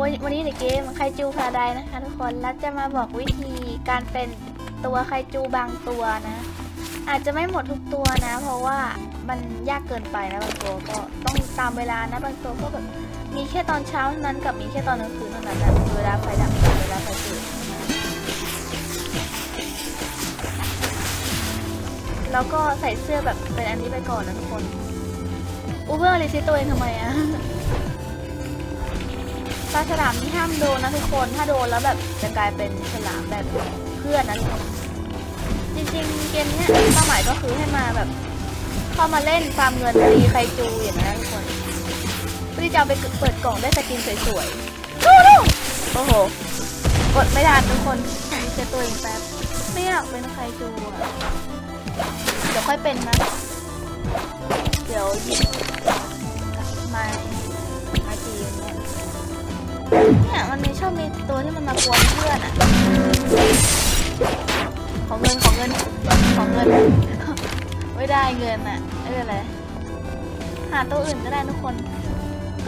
วันวันนี้ในเกมไคจูพาราไดนะคะทุกคนแล้วจะมาบอกวิธีการเป็นตัวไคจูบางตัวนะ อาจจะไม่หมดทุกตัวนะ เพราะว่ามันยากเกินไปนะบางตัวก็ต้องตามเวลานะบางตัวก็แบบมีแค่ตอนเช้าเท่านั้นกับมีแค่ตอนกลางคืนเท่านั้นนะเวลาไฟดับเวลาไฟเกิดนะแล้วก็ใส่เสื้อแบบเป็นอันนี้ไปก่อนนะทุกคนอูเบอร์ลิซิตัวเองทำไมอะ ลาฉลามนี่ห้ามโดนนะทุกคน ถ้าโดนแล้วแบบจะกลายเป็นฉลามแบบเพื่อนนะทุกคน จริงๆ เกมเนี้ยเป้าหมายก็คือให้มาแบบ เข้ามาเล่นฟาร์มเงินรีไคจูอย่างนั้นะทุกคนเพื่อที่จะเอาไปเปิดกล่องได้สกินสวยๆดูดูโอ้โห กดไม่ทันทุกคนเซตตัวเองแป๊บไม่อยากเป็นไคจูอะเดี๋ยวค่อยเป็นนะ เดี๋ยวหยิบมามา เนี่ยมันมีชอบมีตัวที่มันมากวนเพื่อนอะของเงินของเงินของเงิน ไม่ได้เงินอะไม่เป็นไรหาตัวอื่นก็ได้ทุกคน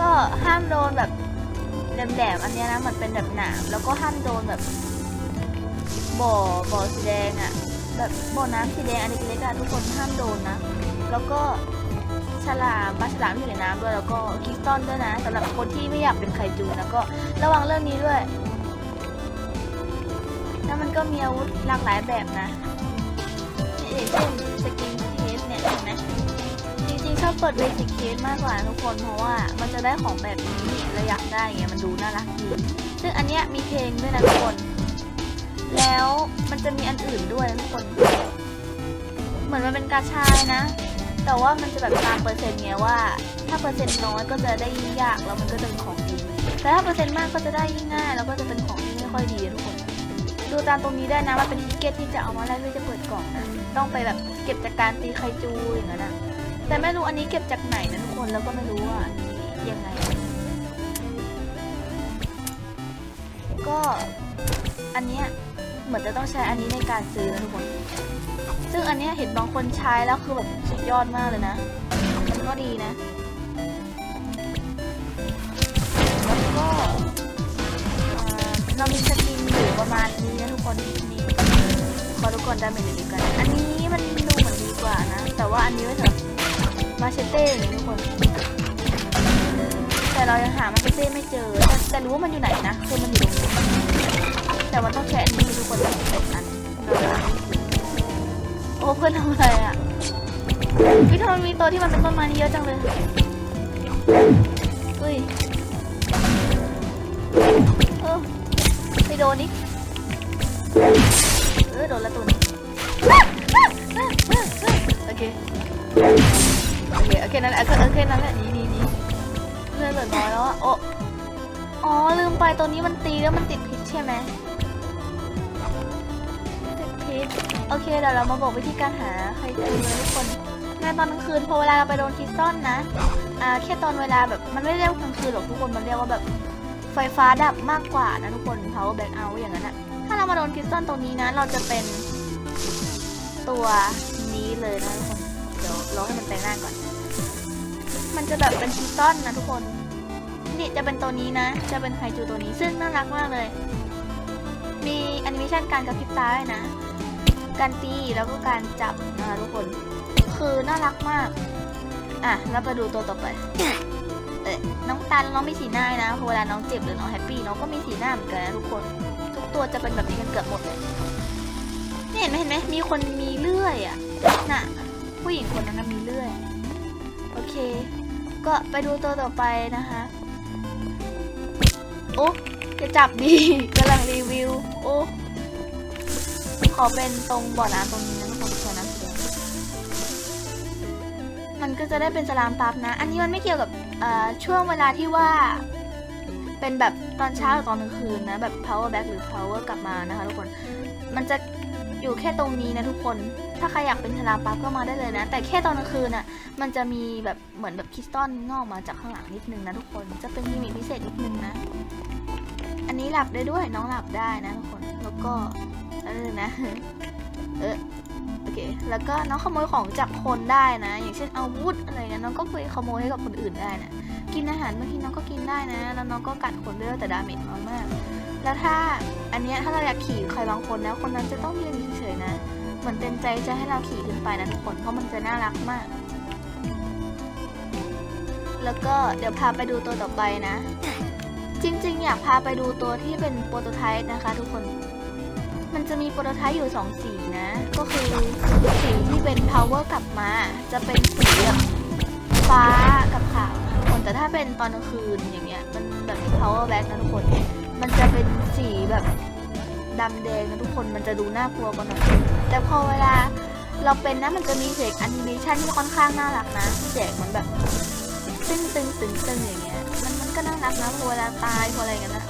ก็ห้ามโดนแบบแหลมๆอันนี้นะมันเป็นแบบหนามแล้วก็ห้ามโดนแบบบ่อบ่อสีแดงอะแบบบ่อน้ำสีแดงอันนี้เล็กๆทุกคนห้ามโดนนะ แล้วก็ ฉลามปลาฉลามที่อยู่ในน้ำด้วยแล้วก็คริสตัลด้วยนะสำหรับคนที่ไม่อยากเป็นไคจูนะก็ระวังเรื่องนี้ด้วย แล้วมันก็มีอาวุธหลากหลายแบบนะอย่างเช่นสกินเคสเนี่ยเห็นไหมจริงๆชอบเปิดเบสิกเคสมากกว่าทุกคนเพราะว่ามันจะได้ของแบบนี้เราอยากได้ไงมันดูน่ารักดีซึ่งอันเนี้ยมีเพลงด้วยนะทุกคน แล้วมันจะมีอันอื่นด้วยทุกคน เหมือนมันเป็นกาชายนะ แต่ว่ามันจะแบบตามเปอร์เซ็นต์ไงว่า ถ้าเปอร์เซ็นต์น้อยก็จะได้ยิ่งยากแล้วมันก็จะเป็นของดีแต่ถ้าเปอร์เซ็นต์มากก็จะได้ยิ่งง่ายแล้วก็จะเป็นของที่ไม่ค่อยดีทุกคนดูตามตรงนี้ได้นะว่าเป็นทิกเก็ตที่จะเอามาแลกเพื่อจะเปิดกล่องนะต้องไปแบบเก็บจากการตีไคจูอย่างนั้นนะแต่ไม่รู้อันนี้เก็บจากไหนนะทุกคนแล้วก็ไม่รู้ว่ายังไง ก็อันเนี้ย เหมือนจะต้องใช้อันนี้ในการซื้อนะทุกคน ซึ่งอันเนี้ยเห็นบางคนใช้แล้วคือแบบสุดยอดมากเลยนะ มันก็ดีนะ แล้วก็เรามีสกินอยู่ประมาณนี้นะทุกคนนี่ขอทุกคนได้ไปเลยดีกัน อันนี้มันดูเหมือนดีกว่านะ แต่ว่าอันนี้ไว้สำหรับมาเชเต้อย่างนี้ทุกคน แต่เรายังหามาเชเต้ไม่เจอ แต่แต่รู้ว่ามันอยู่ไหนนะ คือมันอยู่ตรงนี้ แต่มันต้องใช้อันนี้ทุกคนต้องใช้อันโอ้เพื่อนทำอะไรอะพี่ทำไมมีตัวที่มันเป็นต้นไม้นี่เยอะจังเลยอุ้ยเออไปโดนนี่เออโดนล้วตัวนี้โอเคโอเคโอเคนั่นแหละโอเคนั่นแหละนี่นี่นี่เลือดเหลือน้อยแล้วอะโอ้อ๋อลืมไปตัวนี้มันตีแล้วมันติดพิษใช่ไหม โอเคเดี๋ยวเรามาบอกวิธีการหาไครเจูเลยทุกคนในตอนกลางคืนพอเวลาเราไปโดนคิสตัลนนะอ่าแค่ตอนเวลาแบบมันไม่เรียกว่ากลางคืนหรอกทุกคนมันเรียกว่าแบบไฟฟ้าดับมากกว่านะทุกคน power back out อย่างนั้นอะถ้าเรามาโดนคริสตัลตรงนี้นะ เราจะเป็นตัวนี้เลยนะทุกคนเดี๋ยวรอให้มันแปลงร่างก่อน มันจะแบบเป็นคิสตัลนะทุกคนนี่จะเป็นตัวนี้นะ จะเป็นไคจูตัวนี้ซึ่งน่ารักมากเลย มีแอนิเมชันการกระพริบตาด้วยนะ การตีแล้วก็การจับนะคะทุกคน คือน่ารักมาก อะแล้วไปดูตัวต่อไป เอ๊ะน้องตันน้องมีสีหน้านะพอเวลาน้องเจ็บหรือน้องแฮปปี้น้องก็มีสีหน้าเหมือนกันนะทุกคน ทุกตัวจะเป็นแบบนี้กันเกือบหมดเลยนี่เห็นไหมเห็นไหมมีคนมีเลื่อยอะน่ะผู้หญิงคนนั้นมีเลื่อย โอเค ก็ไปดูตัวต่อไปนะคะโอ้จะจับดีกำลังรีวิว โอ้ ขอเป็นตรงบ่อน้ำตรงนี้นะทุกคนบ่อน้ำสีแดงมันก็จะได้เป็นสลามปั๊บนะ อันนี้มันไม่เกี่ยวกับช่วงเวลาที่ว่า เป็นแบบตอนเช้าหรือตอนกลางคืนนะ แบบ power back หรือ power กลับมานะคะทุกคน มันจะอยู่แค่ตรงนี้นะทุกคน ถ้าใครอยากเป็นสลามปั๊บก็มาได้เลยนะ แต่แค่ตอนกลางคืนอะ มันจะมีแบบเหมือนแบบคริสตัลงอกมาจากข้างหลังนิดนึงนะทุกคน จะเป็นกิมมิพิเศษนิดนึงนะ อันนี้หลับได้ด้วยน้องหลับได้นะทุกคน แล้วก็ นั่นเลยนะ เออโอเค แล้วก็น้องขโมยของจากคนได้นะ อย่างเช่นอาวุธอะไรเงี้ยน้องก็ไปขโมยให้กับคนอื่นได้นะ กินอาหารบางทีน้องก็กินได้นะ แล้วน้องก็กัดคนด้วยแต่ดาเมจน้อยมาก แล้วถ้าอันเนี้ยถ้าเราอยากขี่ใครบางคนนะคนนั้นจะต้องยืนเฉยๆนะ เหมือนเต็มใจจะให้เราขี่ขึ้นไปนะทุกคน เพราะมันจะน่ารักมาก แล้วก็เดี๋ยวพาไปดูตัวต่อไปนะ จริง ๆ อยากพาไปดูตัวที่เป็นโปรโตไทป์นะคะ ทุกคน มันจะมีโปรโตไทป์อยู่สองสีนะ ก็คือสีที่เป็น power กลับมา จะเป็นสีแบบฟ้ากับขาวทุกคนแต่ถ้าเป็นตอนกลางคืนอย่างเงี้ย มันแบบ power back นะทุกคน มันจะเป็นสีแบบดำแดงนะทุกคน มันจะดูน่ากลัวกว่าหน่อย แต่พอเวลาเราเป็นนะ มันจะมีเสียงแอนิเมชันที่ค่อนข้างน่ารักนะ เสียงมันแบบตึ้งตึงตึงตึงอย่างเงี้ย มันมันก็น่ารักนะพอเวลาตายพออะไรอย่างเงี้ยนนะ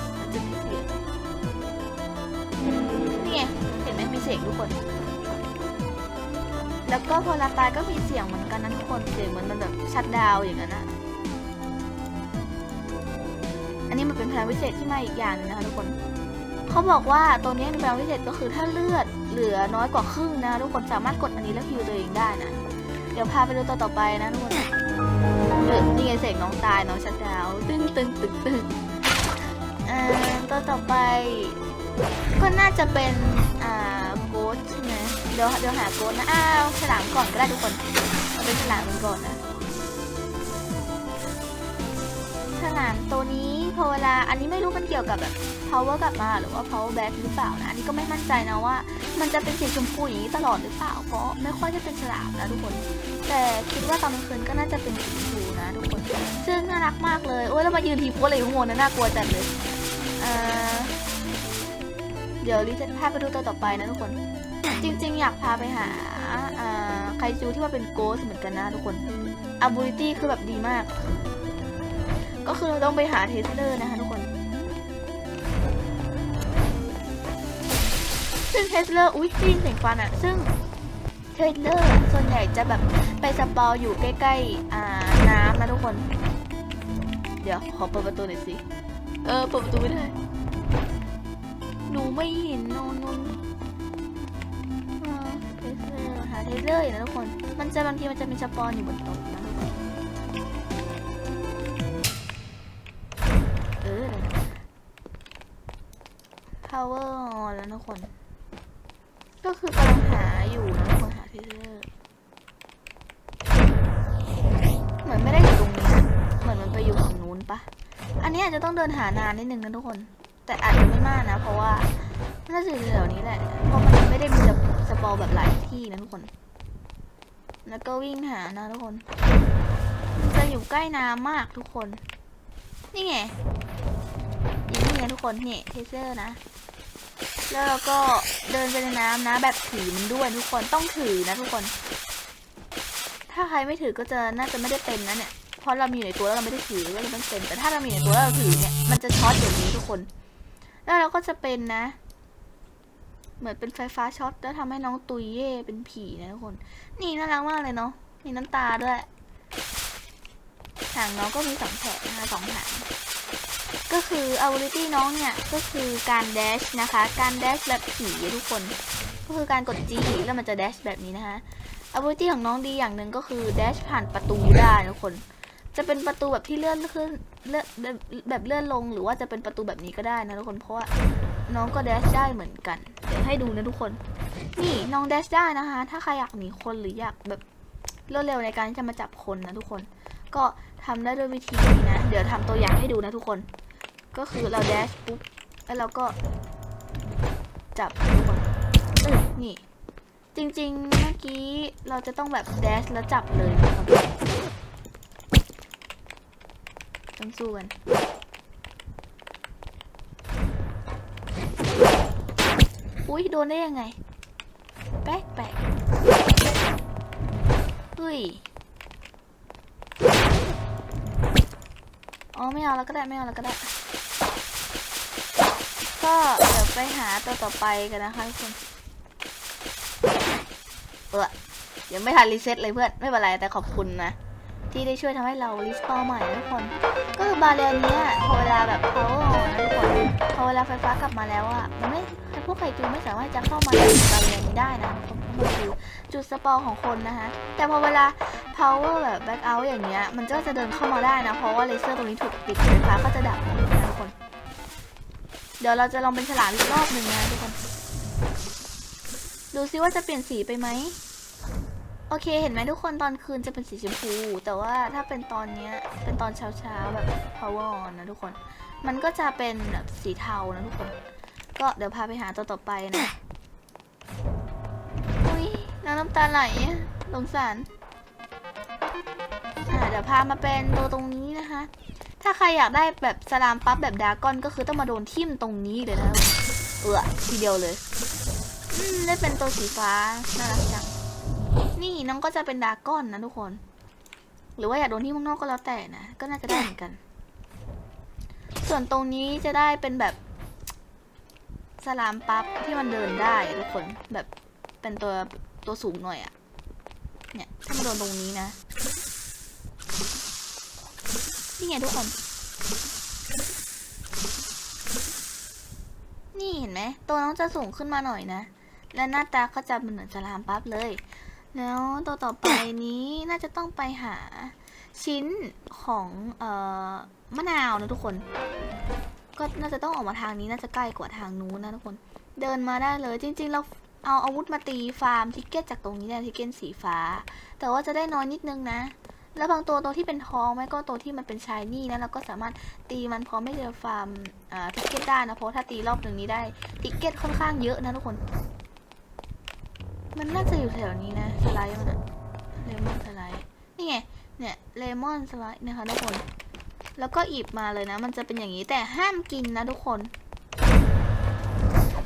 สียงทุกคน แล้วก็พอเวลาตายก็มีเสียงเหมือนกันนะทุกคน เสียงเหมือนมันแบบชัดดาวอย่างนั้นนะอันนี้มันเป็นพลังพิเศษที่มาอีกอย่างนึงนะคะทุกคน เขาบอกว่าตัวนี้มีพลังพิเศษก็คือถ้าเลือดเหลือน้อยกว่าครึ่งนะทุกคนสามารถกดอันนี้แล้วฮิวตัวเองได้นะ เดี๋ยวพาไปดูตัวต่อไปนะทุกคนเออนี่ไงเสกน้องตายน้องชัดดาว ตึ้งตึงตึงตึงอ่าตัวต่อไป ก็น่าจะเป็น ดใช่ไหมเดี๋ยวเดี๋ยวหาโกดนะ อ้าวฉลามก่อนก็ได้ทุกคนเอาเป็นฉลามกันก่อนนะฉลามตัวนี้พอเวลาอันนี้ไม่รู้มันเกี่ยวกับแบบ power กลับมาหรือว่า power back หรือเปล่านะ อันนี้ก็ไม่มั่นใจนะว่า มันจะเป็นสีชมพูอย่างนี้ตลอดหรือเปล่า เพราะไม่ค่อยจะเป็นฉลามนะทุกคน แต่คิดว่าตอนกลางคืนก็น่าจะเป็นสีชมพูนะทุกคน ซึ่งน่ารักมากเลย โอ้ยแล้วมายืนทีโพสอะไรอยู่ข้างบนนะน่ากลัวจัดเลย เดี๋ยวลิจะพาพไปดูตัวต่อไปนะทุกคน จริง ๆ อยากพาไปหาอ่าไคจูที่ว่าเป็นโกสเหมือนกันนะทุกคน ability คือแบบดีมาก ก็คือเราต้องไปหาเทสเลอร์นะคะทุกคน ซึ่งเทสเลอร์อุ้ยได้ยินเสียงฟันอะซึ่งเทสเลอร์ส่วนใหญ่จะแบบไปสปาวอยู่ใกล้ๆอ่าน้ำนะทุกคน เดี๋ยวขอเปิดประตูหน่อยสิ เออเปิดประตูไม่ได้หนูไม่เห็นนอนนนอ่าเทส เร์หาเทเลอร์อยู่นะทุกคน มันจะบางทีมันจะมีสปอนอยู่บนโต๊ะนะทุกคนเออเลยวนะ power on แล้วนะทุกคน ก็คือกำลังหาอยู่นะทุกคนหาเทสเลอร์เหมือนไม่ได้อยู่ตรงนี้นะเหมือนมันไปอยู่ฝั่งนู้นปะอันนี้อาจจะต้องเดินหานานนิดนึงนะทุกคน แต่อาจจะไม่มากนะ เพราะว่าน่าจะอยู่แถวนี้แหละ เพราะมันไม่ได้มีสป สปอร์แบบหลายที่นะทุกคน แล้วก็วิ่งหานะทุกคน จะอยู่ใกล้น้ำมากทุกคน นี่ไงอยู่นี่ไงทุกคนนี่เทเซอร์นะ แล้วเราก็เดินไปในน้ำนะ แบบถือมันด้วยทุกคนต้องถือนะทุกคน ถ้าใครไม่ถือก็จะน่าจะไม่ได้เป็นนะเนี่ยเพราะเรามีอยู่ในตัวแล้วเราไม่ได้ถือก็เลยต้องเป็นแต่ถ้าเรามีอยู่ในตัวแล้วเราถือเนี่ยมันจะช็อตอย่างนี้ทุกคน แล้วเราก็จะเป็นนะ เหมือนเป็นไฟฟ้าช็อตแล้วทำให้น้องตุยเย่เป็นผีนะทุกคน นี่น่ารักมากเลยเนาะมีน้ำตาด้วยหางน้องก็มีสองแฉกนะคะสองหางก็คือ ability น้องเนี่ยก็คือการแดชนะคะ การแดชแบบผีทุกคน ก็คือการกด G แล้วมันจะแดชแบบนี้นะคะ ability ของน้องดีอย่างหนึ่งก็คือแดชผ่านประตูได้นะทุกคน จะเป็นประตูแบบที่เลื่อนขึ้นเลื่อนแบบแบบเลื่อนลงหรือว่าจะเป็นประตูแบบนี้ก็ได้นะทุกคนเพราะว่า น้องก็แดชได้เหมือนกัน เดี๋ยวให้ดูนะทุกคน นี่น้องแดชได้นะคะ ถ้าใครอยากหนีคนหรืออยากแบบเร็วๆในการที่จะมาจับคนนะทุกคน ก็ทำได้ด้วยวิธีนี้นะ เดี๋ยวทำตัวอย่างให้ดูนะทุกคน ก็คือเราแดชปุ๊บ แล้วเราก็ จับทุกคนเออนี่ จริงๆ เมื่อกี้เราจะต้องแบบแดชแล้วจับเลยนะครับต้องสู้กัน อุ้ยโดนได้ยังไง แป๊กแป๊กเฮ้ย อ๋อไม่เอาแล้วก็ได้ไม่เอาแล้วก็ได้ ก็เดี๋ยวไปหาตัวต่อไปกันนะคะทุกคนเออยังไม่ทันรีเซ็ตเลยเพื่อนไม่เป็นไรแต่ขอบคุณนะที่ได้ช่วยทำให้เรารีสปาใหม่นะทุกคน ก็คือบาเรียนเนี้ยพอเวลาแบบเขานะทุกคนพอเวลาไฟฟ้ากลับมาแล้วอะมันไม่ วกไข่จูไม่สามารถจะเข้ามาในบาเรียนนี้ได้นะเพราะมันคือจุดสปอร์ของคนนะคะ แต่พอเวลา power แบบ back out อย่างเงี้ย มันก็จะเดินเข้ามาได้นะ เพราะว่าเลเซอร์ตรงนี้ถูกปิดไฟฟ้าก็จะดับนะทุกคน เดี๋ยวเราจะลองเป็นฉลามอีกรอบหนึ่งนะทุกคน ดูซิว่าจะเปลี่ยนสีไปไหม โอเค เห็นไหมทุกคนตอนคืนจะเป็นสีชมพู แต่ว่าถ้าเป็นตอนเนี้ย เป็นตอนเช้าๆแบบ power on นะทุกคน มันก็จะเป็นแบบสีเทานะทุกคน ก็เดี๋ยวพาไปหาตัวต่อไปนะ อุ้ยน้ำน้ำตาไหลอะสงสารอ่าเดี๋ยวพามาเป็นตัวตรงนี้นะคะ ถ้าใครอยากได้แบบสลามปั๊บแบบดรากอนก็คือต้องมาโดนทิ่มตรงนี้เลยนะ เออทีเดียวเลยอืมได้เป็นตัวสีฟ้า น่ารักจัง นี่น้องก็จะเป็นดรากอนนะทุกคน หรือว่าอยากโดนที่ข้างนอกก็แล้วแต่นะ ก็น่าจะได้เหมือนกัน ส่วนตรงนี้จะได้เป็นแบบ สลามปั๊บที่มันเดินได้ทุกคนแบบเป็นตัวตัวสูงหน่อยอะเนี่ยถ้ามันโดนตรงนี้นะนี่ไงทุกคน นี่เห็นไหมตัวน้องจะสูงขึ้นมาหน่อยนะ และหน้าตาก็จะเหมือนสลามปั๊บเลย แล้วตัวต่อไปนี้น่าจะต้องไปหาชิ้นของเอ่อมะนาวนะทุกคน ก็น่าจะต้องออกมาทางนี้น่าจะใกล้กว่าทางนู้นนะทุกคน เดินมาได้เลยจริง ๆ เราเอาอาวุธมาตีฟาร์มทิกเก็ตจากตรงนี้เนี่ยทิกเก็ตสีฟ้า แต่ว่าจะได้น้อยนิดนึงนะ แล้วบางตัวตัวที่เป็นทองไม่ก็ตัวที่มันเป็นชายนี่นะเราก็สามารถตีมันพร้อมไม่เจอฟาร์มทิกเก็ตได้นะเพราะถ้าตีรอบหนึ่งนี้ได้ทิกเก็ตค่อนข้างเยอะนะทุกคน มันน่าจะอยู่แถวนี้นะสไลด์มันอะเลมอนสไลด์นี่ไงเนี่ยเลมอนสไลด์นะคะทุกคน แล้วก็อีบมาเลยนะ มันจะเป็นอย่างนี้แต่ห้ามกินนะทุกคน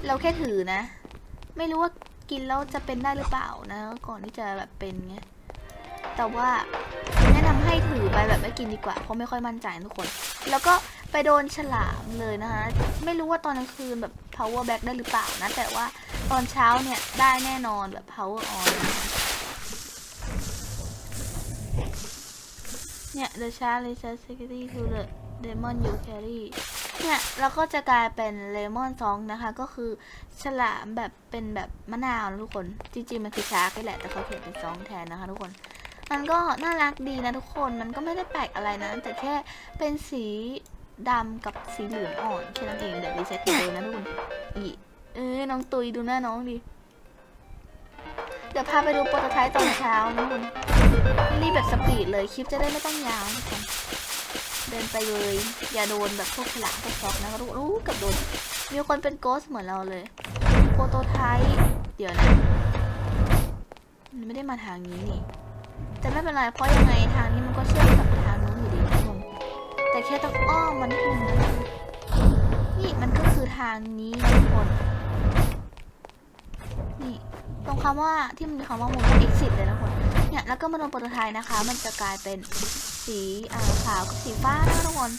เราแค่ถือนะ ไม่รู้ว่ากินแล้วจะเป็นได้หรือเปล่านะ ก่อนที่จะแบบเป็นเงี้ย แต่ว่าแนะนำให้ถือไปแบบไม่กินดีกว่า เพราะไม่ค่อยมั่นใจทุกคน แล้วก็ไปโดนฉลามเลยนะคะ ไม่รู้ว่าตอนกลางคืนแบบ power back ได้หรือเปล่านะ แต่ว่าตอนเช้าเนี่ยได้แน่นอนแบบ power on เนี่ย the shark r e s e t security to the demon you carry เนี่ยเราก็จะกลายเป็นเลมอนซองนะคะ ก็คือฉลามแบบเป็นแบบมะนาวนะทุกคน จริงๆมันคือชาร์ลีแหละ แต่เขาเขียนเป็นซองแทนนะคะทุกคน มันก็น่ารักดีนะทุกคน มันก็ไม่ได้แปลกอะไรนะ แต่แค่เป็นสีดำกับสีเหลืองอ่อนแค่นั้นเองเดี๋ยวรีเซ็ตเลยนะทุกคนอีเอ้ยน้องตุยดูหน้าน้องดิ เดี๋ยวพาไปดูโปรโตไทป์ตอนเช้านะคุณรีบแบบสปีดเลยคลิปจะได้ไม่ต้องยาวทุกคนเดินไปเลย อย่าโดนแบบพวกฉลามพวกฟอกนะรู้รู้กับโดน มีคนเป็นโกสเหมือนเราเลย โปรโตไทป์เดี๋ยวนะมันไม่ได้มาทางนี้นี่ แต่ไม่เป็นไรเพราะยังไงทางนี้มันก็เชื่อมกับทางนู้นอยู่ดีนะทุกคนแต่แค่ต้องอ้อมมันนิดนึงนะนี่มันก็คือทางนี้นะทุกคน ตรงคำว่าที่มันมีคำว่ามูล exit เลยนะทุกคนเนี่ยแล้วก็มาลงโปรโตไทป์นะคะ มันจะกลายเป็นสีขาวกับสีฟ้านะทุกคน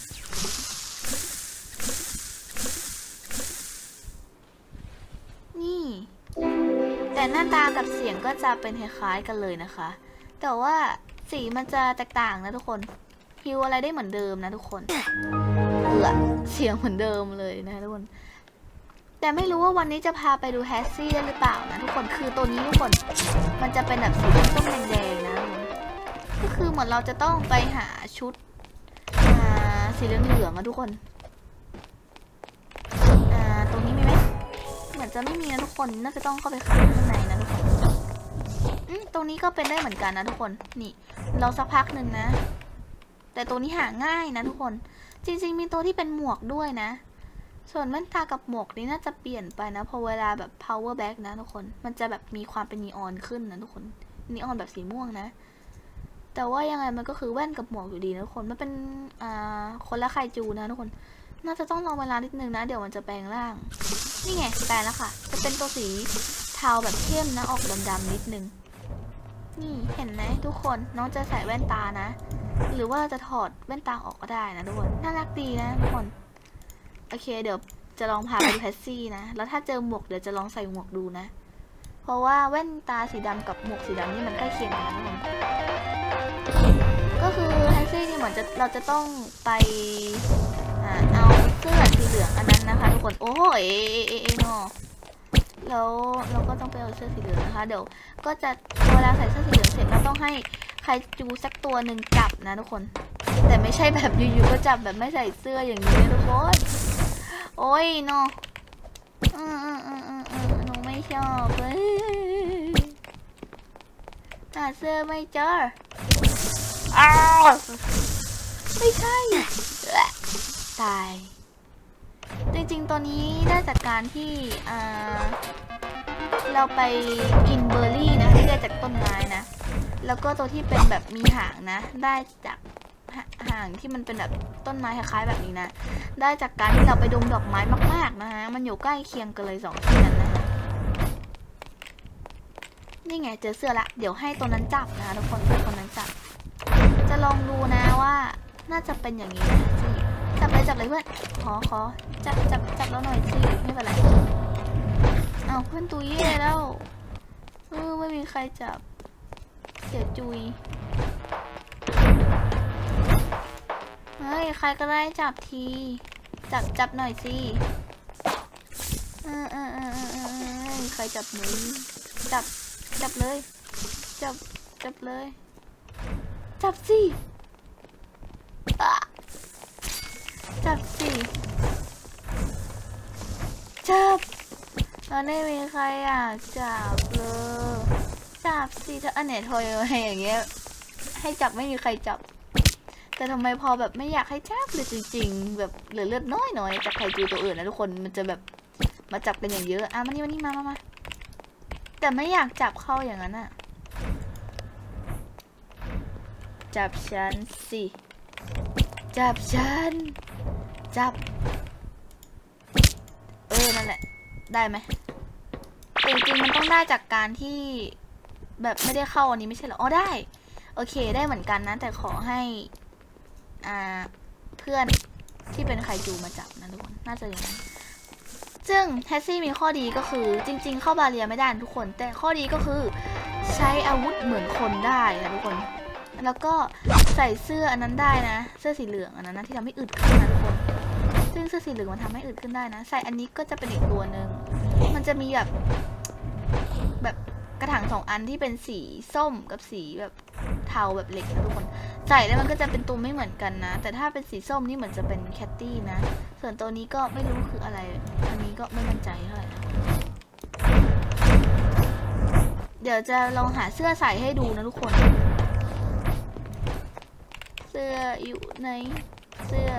นี่ แต่หน้าตากับเสียงก็จะเป็นคล้ายๆกันเลยนะคะ แต่ว่าสีมันจะแตกต่างนะทุกคนฮิวอะไรได้เหมือนเดิมนะทุกคนเออเสียงเหมือนเดิมเลยนะทุกคน แต่ไม่รู้ว่าวันนี้จะพาไปดูแฮซี่ได้หรือเปล่านะทุกคนคือตัวนี้ทุกคน มันจะเป็นแบบสีส้มแดงๆนะทุกคนก็คือเหมือนเราจะต้องไปหาชุดอ่าสีเหลืองๆอะทุกคน อ่า ตรงนี้มีไหม เหมือนจะไม่มีนะทุกคน น่าจะต้องเข้าไปข้างในนะทุกคนอืมตรงนี้ก็เป็นได้เหมือนกันนะทุกคน นี่ เราสักพักหนึ่งนะ แต่ตัวนี้หาง่ายนะทุกคน จริง ๆ มีตัวที่เป็นหมวกด้วยนะ ส่วนแว่นตากับหมวกนี้น่าจะเปลี่ยนไปนะพอเวลาแบบ power back นะทุกคน มันจะแบบมีความเป็นนีออนขึ้นนะทุกคน นีออนแบบสีม่วงนะ แต่ว่ายังไงมันก็คือแว่นกับหมวกอยู่ดีนะทุกคน มันเป็นอ่าคนละไคจูนะทุกคน น่าจะต้องรอเวลานิดนึงนะ เดี๋ยวมันจะแปลงร่าง นี่ไงแปลงแล้วค่ะ จะเป็นตัวสีเทาแบบเข้มนะออกดำๆนิดนึง นี่เห็นไหมทุกคน น้องจะใส่แว่นตานะ หรือว่าจะถอดแว่นตาออกก็ได้นะทุกคน น่ารักดีนะทุกคน โอเค เดี๋ยวจะลองพาไปดูแพสซี่นะ แล้วถ้าเจอหมวกเดี๋ยวจะลองใส่หมวกดูนะ เพราะว่าแว่นตาสีดำกับหมวกสีดำนี่มันใกล้เคียงกันนะทุกคนก็คือแพสซี่นี่เหมือนจะเราจะต้องไปอเอาเสื้อสีเหลืองอันนั้นนะคะทุกคน โอ้ยเอเอเอเนาะแล้วเราก็ต้องไปเอาเสื้อสีเหลืองนะคะ เดี๋ยวก็จะเวลาใส่เสื้อสีเหลืองเสร็จเราต้องให้ใครจูสักตัวหนึ่งจับนะทุกคน แต่ไม่ใช่แบบอยู่ๆก็จับแบบไม่ใส่เสื้ออย่างนี้นะทุกคน โอ้ยเนาะอืมอืมอืมอืมอืมหนูไม่ชอบเลยหาเสื้อไม่เจออ้าวไม่ใช่ ตาย จริงๆ ตัวนี้ได้จากการที่อ่าเราไปกินเบอร์รี่นะที่ได้จากต้นไม้นะ แล้วก็ตัวที่เป็นแบบมีหางนะ ได้จาก หหางที่มันเป็นแบบต้นไม้คล้ายๆแบบนี้นะ ได้จากการที่เราไปดมดอกไม้มาก ๆนะฮะ มันอยู่ใกล้เคียงกันเลยสองที่นั้นนะฮะนี่ไงเจอเสื้อละ เดี๋ยวให้ตัวนั้นจับนะคะทุกคนให้ตัวนั้นจับ จะลองดูนะว่า น่าจะเป็นอย่างนี้นะสิจับเลยจับเลยเพื่อน ขอขอจับจับจับแล้วหน่อยสิไม่เป็นไร เอาเพื่อนตุยเย่แล้วเออไม่มีใครจับ เสียจุย เฮ้ย ใครก็ได้จับที จับจับหน่อยสิเออเออเออเออเออเออใครจับหนูจับ จับเลย จับ จับเลย จับสิจับสิจับแล้วไม่มีใครอยากจับเลย จับสิถ้าอันไหนทอยอะไรอย่างเงี้ย ให้จับไม่มีใครจับ แต่ทำไมพอแบบไม่อยากให้จับเลยจริง ๆ แบบเหลือเลือดน้อยหน่อยจากใครจูตัวอื่นนะทุกคนมันจะแบบมาจับกันอย่างเยอะอะมานี่มานี่มามามาแต่ไม่อยากจับเข้าอย่างนั้นอะจับฉันสิจับฉันจับ เออนั่นแหละ ได้ไหมจริงๆมันต้องได้จากการที่แบบไม่ได้เข้าอันนี้ไม่ใช่หรออ๋อได้ โอเคได้เหมือนกันนะ แต่ขอให้ อ่าเพื่อนที่เป็นไคจูมาจับนะทุกคน น่าจะอย่างนั้นซึ่งแทซี่มีข้อดีก็คือจริง ๆ เข้าบาเรียไม่ได้ทุกคน แต่ข้อดีก็คือใช้อาวุธเหมือนคนได้นะทุกคน แล้วก็ใส่เสื้ออันนั้นได้นะ เสื้อสีเหลืองอันนั้นนะที่ทำให้อึดขึ้นนะทุกคน ซึ่งเสื้อสีเหลืองมันทำให้อึดขึ้นได้นะ ใส่อันนี้ก็จะเป็นอีกตัวหนึ่งมันจะมีแบบแบบกระถางสองอันที่เป็นสีส้มกับสีแบบ เทาแบบเหล็กนะทุกคนใส่แล้วมันก็จะเป็นตัวไม่เหมือนกันนะ แต่ถ้าเป็นสีส้มนี่เหมือนจะเป็นแคตตี้นะ ส่วนตัวนี้ก็ไม่รู้คืออะไร อันนี้ก็ไม่มั่นใจเท่าไหร่นะเดี๋ยวจะลองหาเสื้อใส่ให้ดูนะทุกคน เสื้ออยู่ไหนเสื้อ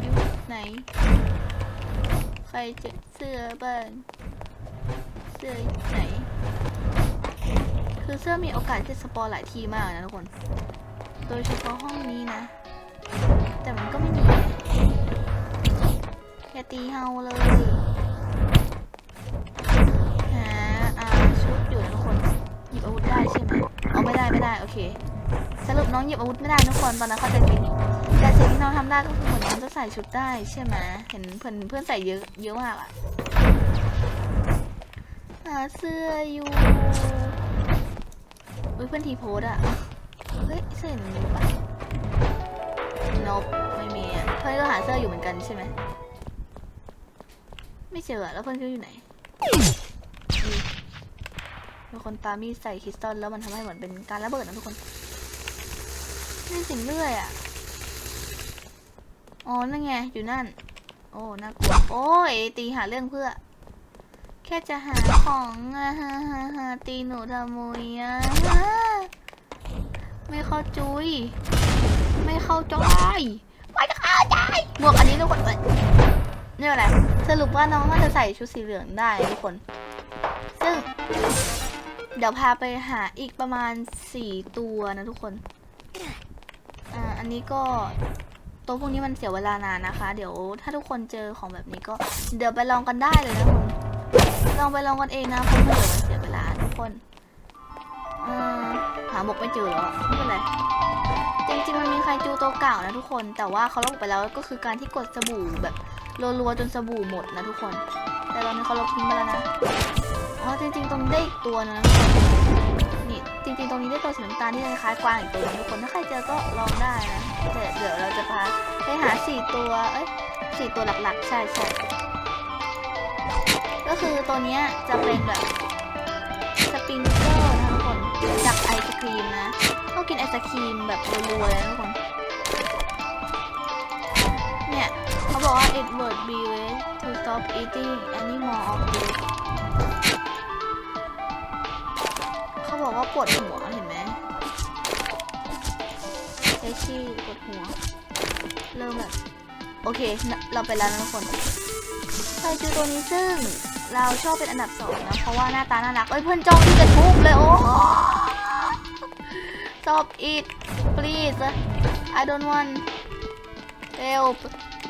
อยู่ไหน ใครเจะเสื้อบ้างเสื้ออยู่ไหน คือเสื้อมีโอกาสที่จะสปอร์หลายทีมากนะทุกคน โดยเฉพาะห้องนี้นะ แต่มันก็ไม่มีอย่าตีเฮาเลยหาอ่าชุดอยู่นะทุกคน หยิบอาวุธได้ใช่ไหมเอาไม่ได้ไม่ได้ โอเค สรุปน้องหยิบอาวุธไม่ได้ทุกคนตอนนั้นเข้าใจผิดแต่สิ่งที่น้องทำได้ก็คือเหมือนน้องจะใส่ชุดได้ใช่ไหมเห็นเพื่อนเพื่อนใส่เยอะเยอะมากอะหาเสื้ออยู่ เฮ้ยเพื่อนทีโพสอะเฮ้ยเสื้ออย่างนี้ปะนบไม่มีอะเพื่อนก็หาเสื้ออยู่เหมือนกันใช่ไหมไม่เจอแล้วเพื่อนเขาอยู่ไหนมีคนปามีใส่คริสตัลแล้วมันทำให้เหมือนเป็นการระเบิดนะทุกคนนี่สิ่งเลื่อยอะอ๋อนั่นไงอยู่นั่น โอ้น่ากลัวโอ้ยตีหาเรื่องเพื่อ แค่จะหาของอะฮะฮะฮะตีหนูทำมุยอะไม่เข้าจุย ไม่เข้าจอยไม่เข้าใจหมวกอันนี้ทุกคนเนี่ยอะไรสรุปว่าน้องน่าจะใส่ชุดสีเหลืองได้ทุกคน ซึ่ง เดี๋ยวพาไปหาอีกประมาณสี่ตัวนะทุกคนอ่าอันนี้ก็ตัวพวกนี้มันเสียเวลานานนะคะ เดี๋ยวถ้าทุกคนเจอของแบบนี้ก็ เดี๋ยวไปลองกันได้เลยนะคุณ ลองไปลองกันเองนะเพราะไม่เดี๋ยวมันเสียเวลาทุกคนอ่าหาหมกไม่เจอแล้วไม่เป็นไรจริงๆมันมีใครจูตัวเก่านะทุกคน แต่ว่าเขาลบไปแล้วก็คือการที่กดสบู่แบบรัวๆจนสบู่หมดนะทุกคน แต่ตอนนี้เขาลบทิ้งไปแล้วนะอ๋อจริงๆตรงนี้ได้อีกตัวนะนี่จริงๆตรงนี้ได้ตัวสีน้ำตาลที่คล้ายกวางอีกตัวนึงทุกคนถ้าใครเจอก็ลองได้นะแต่เดี๋ยวเราจะพาไปหาสี่ตัวเอ้ยสี่ตัวหลักๆ ใช่ใช่ คือตัวนี้จะเป็นแบบสปริงเกอร์นะทุกคนจากไอศครีมนะต้องกินไอศครีมแบบรัวๆเลยนะทุกคน เนี่ยเขาบอกว่า it would be best to stop eating any more of this เขาบอกว่าปวดหัวเห็นไหมเอชี่ปวดหัว เริ่มแบบ โอเค เราไปแล้วนะทุกคนไซจูตัวนี้ซึ่ง เราชอบเป็นอันดับสองนะเพราะว่าหน้าตาน่ารักเอ้ยเพื่อนจ้องที่จะทุบเลยโอ้ stop it please I don't want help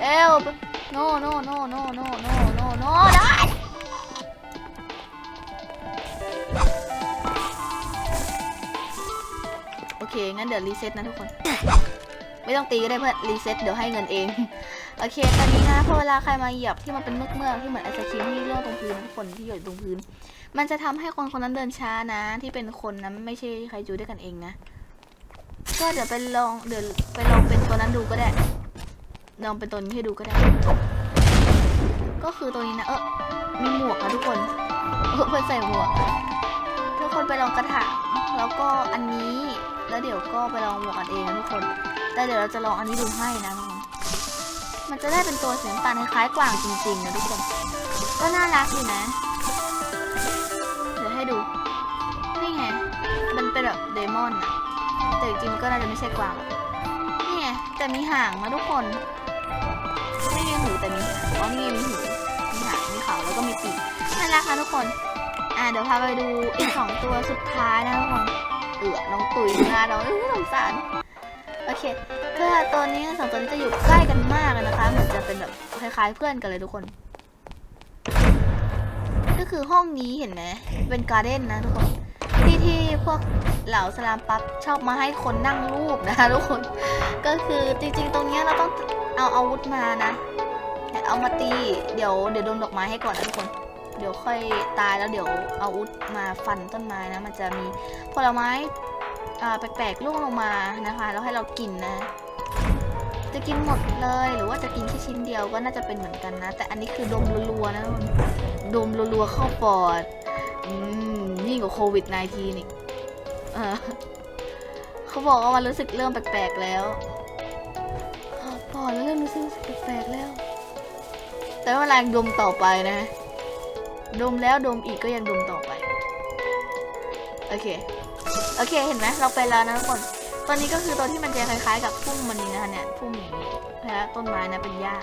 help no no no no no no no no ได้โอเค งั้นเดี๋ยวรีเซ็ตนะทุกคน ไม่ต้องตีก็ได้เพื่อนรีเซ็ตเดี๋ยวให้เงินเอง โอเคตอนนี้นะพอเวลาใครมาเหยียบที่มันเป็นเมือกเมือกที่เหมือนไอศครีมที่ร่วงตรงพื้นทุกคนที่หยดตรงพื้น มันจะทำให้คนคนนั้นเดินช้านะ ที่เป็นคนนั้นไม่ใช่ใครจูด้วยกันเองนะ ก็เดี๋ยวไปลองเดี๋ยวไปลองเป็นตัวนั้นดูก็ได้ลองเป็นตัวนี้ให้ดูก็ได้ ก็คือตัวนี้นะเออมีหมวกนะทุกคนเออเพื่อนใส่หมวกทุกคนไปลองกระถางแล้วก็อันนี้แล้วเดี๋ยวก็ไปลองหมวกกันเองนะทุกคน แต่เดี๋ยวเราจะลองอันนี้ดูให้นะ มันจะได้เป็นตัวสีน้ำตาลคล้ายๆกวางจริงๆนะทุกคน ก็น่ารักอยู่นะ เดี๋ยวให้ดู นี่ไง มันเป็นแบบเดมอนอะแต่จริงๆก็น่าจะไม่ใช่กวางหรอกนี่ไง แต่มีหางนะทุกคน ไม่มีหูแต่มีหางอ๋อนี่ไงมีหู มีหาง มีเขาแล้วก็มีปีก น่ารักนะทุกคน อ่าเดี๋ยวพาไปดูอีกสองตัวสุดท้ายนะทุกคน เอือน้องตุยน้าน้องเอ้ยสงสาร โอเคก็ตัวนี้สองตัวนี้จะอยู่ใกล้กันมากนะคะเหมือนจะเป็นแบบคล้ายๆเพื่อนกันเลยทุกคน ก็คือห้องนี้เห็นไหมเป็นการ์เด้นนะทุกคนที่ที่พวกเหล่าสลามปักชอบมาให้คนนั่งรูปนะคะทุกคน ก็คือจริงๆ ตรงนี้เราต้องเอาอาวุธมานะเอามาตีเดี๋ยวเดี๋ยวโดนดอกไม้ให้ก่อนนะทุกคน เดี๋ยวค่อยตายแล้วเดี๋ยวเอาอาวุธมาฟันต้นไม้นะ มันจะมีผลไม้ แปลกๆร่วงลงมานะคะ แล้วให้เรากินนะ จะกินหมดเลยหรือว่าจะกินแค่ชิ้นเดียวก็น่าจะเป็นเหมือนกันนะ แต่อันนี้คือดมรัวๆนะดมรัวๆเข้าปอดอืมยิ่งกว่าโควิด -19 อีกเออเขาบอกว่ามันรู้สึกเริ่มแปลกๆแล้วปอดแล้วเริ่มรู้สึกแปลกๆแล้ว แต่ว่าแรงดมต่อไปนะ ดมแล้วดมอีกก็ยังดมต่อไป โอเค โอเคเห็นไหมเราไปแล้วนะทุกคน ตอนนี้ก็คือตัวที่มันจะคล้ายๆ กับพุ่มมันนี้นะคะเนี่ยพุ่มอย่างนี้นะต้นไม้นะเป็นหญ้า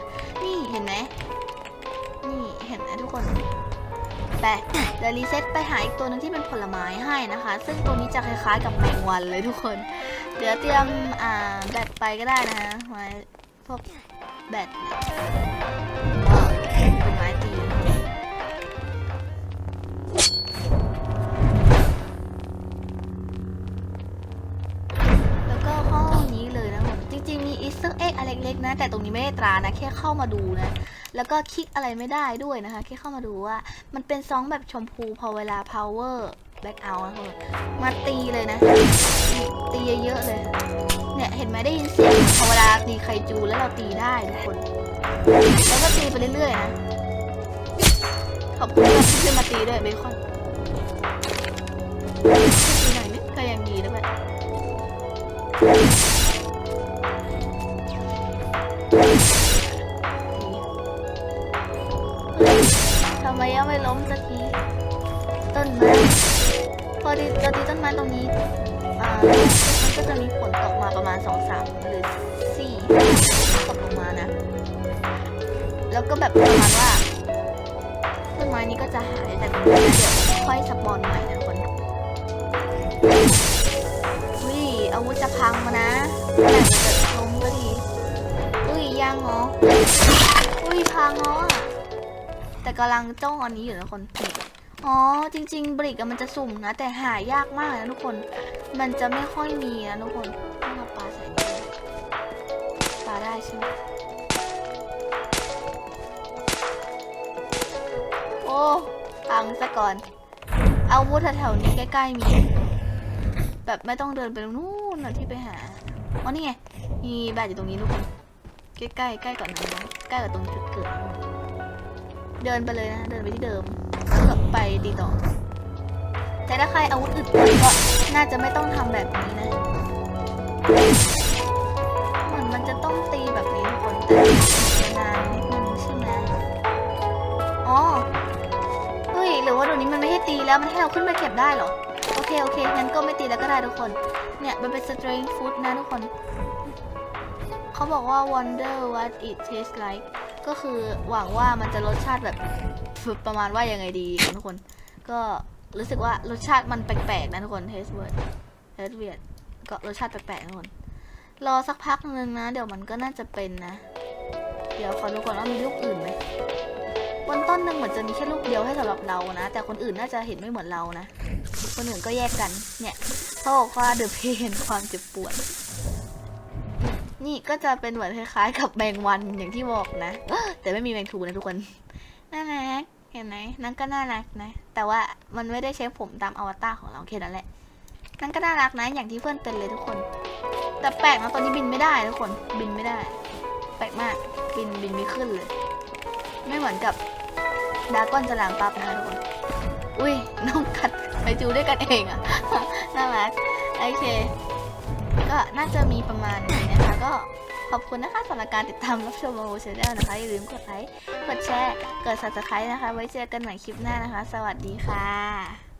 นี่เห็นไหมนี่เห็นไหมทุกคนแปะเดี๋ยวรีเซ็ตไปหาอีกตัวหนึงที่เป็นผลไม้ให้นะคะ ซึ่งตัวนี้จะคล้ายๆ กับแมงวันเลยทุกคน เดี๋ยวเตรียมอ่าแบตไปก็ได้นะไว้พวกแบต จริงๆมีอีสเตอร์เอ็กอะไรเล็กๆนะ แต่ตรงนี้ไม่ได้ตรานะ แค่เข้ามาดูนะ แล้วก็คลิกอะไรไม่ได้ด้วยนะคะ แค่เข้ามาดูว่า มันเป็นซองแบบชมพูพอเวลา power back out นะคุณมาตีเลยนะ ตีเยอะๆเลย เนี่ย เห็นไหมได้ยินเสียงพอเวลาตีไคจูแล้วเราตีได้ทุกคน แล้วก็ตีไปเรื่อยๆนะ ขอบคุณที่ขึ้นมาตีด้วยเบคอนตีหน่อยนิดก็ยังดีนะแบบ ไม่ล้มสักทีต้นไม้พอดีเราตีต้นไม้ตรงนี้อ่ามันก็จะมีฝนตกมาประมาณสองสามหรือสี่ตกลงมานะ แล้วก็แบบประมาณว่าต้นไม้นี้ก็จะหายแต่ตรงนี้เดี๋ยวค่อยสปอนใหม่นะคนอุ้ยอาวุธจะพังมานะแต่จะล้มก็ดีอุ้ยยังเหรออุ้ยพังเนาะ แต่กำลังจ้องอันนี้อยู่นะคนอ๋อจริง ๆ บริกมันจะสุ่มนะ แต่หายากมากนะทุกคน มันจะไม่ค่อยมีนะทุกคนต้องเอาปลาใส่นี่ปลาได้ใช่ไหมโอ้พังซะก่อน เอาวุธแถวๆนี้ใกล้ๆมีแบบไม่ต้องเดินไปตรงนู้นนะที่ไปหาอ๋อนี่ไงมีแบตอยู่ตรงนี้ทุกคนใกล้ๆใกล้ก่อนนะใกล้กับตรงจุดเกิด เดินไปเลยนะ เดินไปที่เดิมแล้วก็ไปตีต่อ แต่ถ้าใครอาวุธอื่นก็น่าจะไม่ต้องทำแบบนี้นะเหมือนมันจะต้องตีแบบนี้ทุกคนแต่นานนิดนึงใช่ไหมอ๋อเฮ้ยหรือว่าเดี๋ยวนี้มันไม่ให้ตีแล้วมันให้เราขึ้นไปเก็บได้เหรอโอเคโอเคงั้นก็ไม่ตีแล้วก็ได้ทุกคน เนี่ยมันเป็น strange food นะทุกคน เขาบอกว่า wonder what it tastes like ก็คือหวังว่ามันจะรสชาติแบบประมาณว่ายังไงดีทุกคน ก็รู้สึกว่ารสชาติมันแปลกๆนะทุกคน taste weird taste weird ก็รสชาติแปลกๆทุกคน รอสักพักนึงนะ เดี๋ยวมันก็น่าจะเป็นนะ เดี๋ยวขอดูก่อนว่ามีลูกอื่นไหมบนต้นหนึ่งเหมือนจะมีแค่ลูกเดียวให้สำหรับเรานะ แต่คนอื่นน่าจะเห็นไม่เหมือนเรานะ คนอื่นก็แยกกันเนี่ยเขาบอกว่าเดอะเพนความเจ็บปวด นี่ก็จะเป็นเหมือนคล้ายๆ กับแมงวันอย่างที่บอกนะแต่ไม่มีแมงทูนะทุกคนน่ารักเห็นไหมนั่นก็น่ารักนะ แต่ว่ามันไม่ได้ใช้ผมตามอวตารของเราแค่นั้นแหละนั่นก็น่ารักนะอย่างที่เพื่อนเป็นเลยทุกคน แต่แปลกนะตอนนี้บินไม่ได้ทุกคนบินไม่ได้ แปลกมากบินบินไม่ขึ้นเลย ไม่เหมือนกับดาก้อนจะลามปั๊บนะคะทุกคนอุ้ยน้องกัดไปจูด้วยกันเองอะน่ารักโอเค ก็น่าจะมีประมาณนี้นะคะ ก็ขอบคุณนะคะสำหรับการติดตามรับชมโมโหชาแนลนะคะ อย่าลืมกดไลค์ กดแชร์ กด subscribe นะคะ ไว้เจอกันใหม่คลิปหน้านะคะ สวัสดีค่ะ